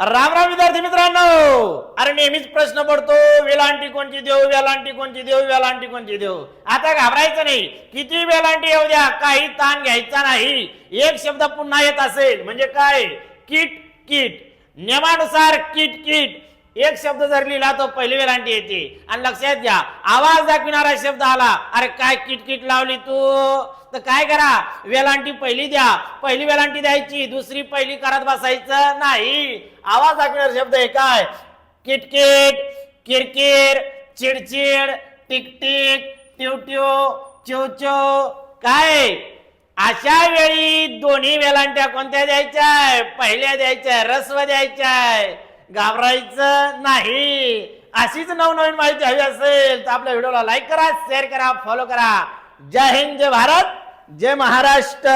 राम राम विद्यार्थी मित्रांनो. अरे नेहमीच प्रश्न पडतो वेलांटी कोणची देऊ वेलांटी कोणची देऊ वेलांटी कोणची देऊ? आता घाबरायचं नाही. किती वेलांटी येऊ द्या काही ताण घ्यायचा नाही. एक शब्द पुन्हा येत असेल म्हणजे काय? किट किट नियमानुसार किट किट एक शब्द जर लिहिला तो पहिली वेलांटी येते. आणि लक्षात घ्या आवाज दाखविणारा शब्द आला अरे काय किटकिट लावली तू? तर काय करा वेलांटी पहिली द्या. पहिली वेलांटी द्यायची दुसरी पहिली करत बसायचं नाही. आवाज दाखविणारा शब्द आहे काय? किटकिट किरकिर चिडचिड टिकटिक ट्यूट्यू चिवचिव. काय? अशा वेळी दोन्ही वेलांट्या कोणत्या द्यायच्या? पहिल्या द्यायच्या रस्व द्यायच्या. घाबरायचं नाही. अशीच नवनवीन माहिती हवी असेल तर आपल्या व्हिडिओला लाईक करा शेअर करा फॉलो करा. जय हिंद जय भारत जय महाराष्ट्र.